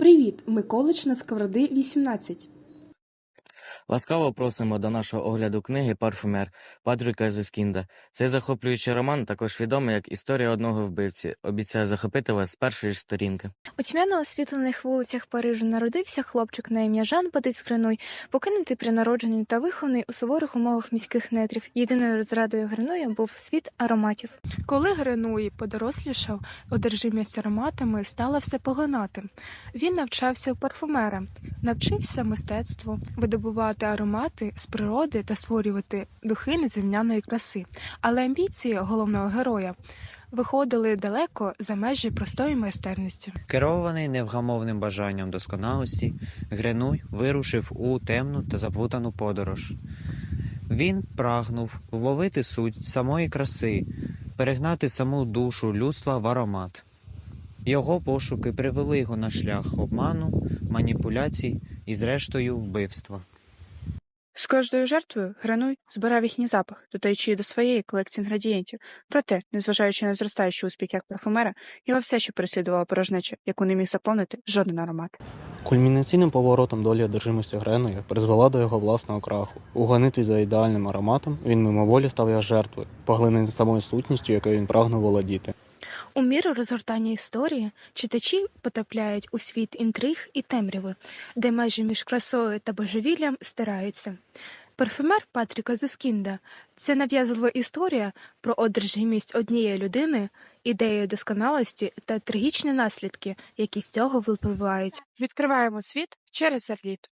Привіт! Ми коледж на Сковороди 18. Ласкаво просимо до нашого огляду книги «Парфюмер» Патріка Зускінда. Цей захоплюючий роман також відомий як «Історія одного вбивці». Обіцяє захопити вас з першої ж сторінки. У тьмяно освітлених вулицях Парижу народився хлопчик на ім'я Жан Батиць Гренуй, покинутий при народженні та вихований у суворих умовах міських нетрів. Єдиною розрадою Гренуя був світ ароматів. Коли Гренуї подорослішав, одержимість ароматами стала все поглинати. Він навчався у парфумера, навчився мистецтву, видобувати аромати з природи та створювати духи неземняної краси. Але амбіції головного героя виходили далеко за межі простої майстерності. Керований невгамовним бажанням досконалості, Гренуй вирушив у темну та заплутану подорож. Він прагнув вловити суть самої краси, перегнати саму душу людства в аромат. Його пошуки привели його на шлях обману, маніпуляцій і, зрештою, вбивства. З кожною жертвою Грануй збирав їхній запах, додаючи до своєї колекції інгредієнтів. Проте, незважаючи на зростаючий успіх як парфумера, його все ще переслідувала порожнеча, яку не міг заповнити жоден аромат. Кульмінаційним поворотом долі одержимості Греної призвела до його власного краху. У гонитві за ідеальним ароматом він мимоволі став його жертвою, поглинений самою сутністю, якою він прагнув володіти. У міру розгортання історії читачі потрапляють у світ інтриг і темряви, де межі між красою та божевіллям стираються. Парфюмер Патріка Зускінда це нав'язлива історія про одержимість однієї людини, ідеї досконалості та трагічні наслідки, які з цього випливають. Відкриваємо світ через зарліт.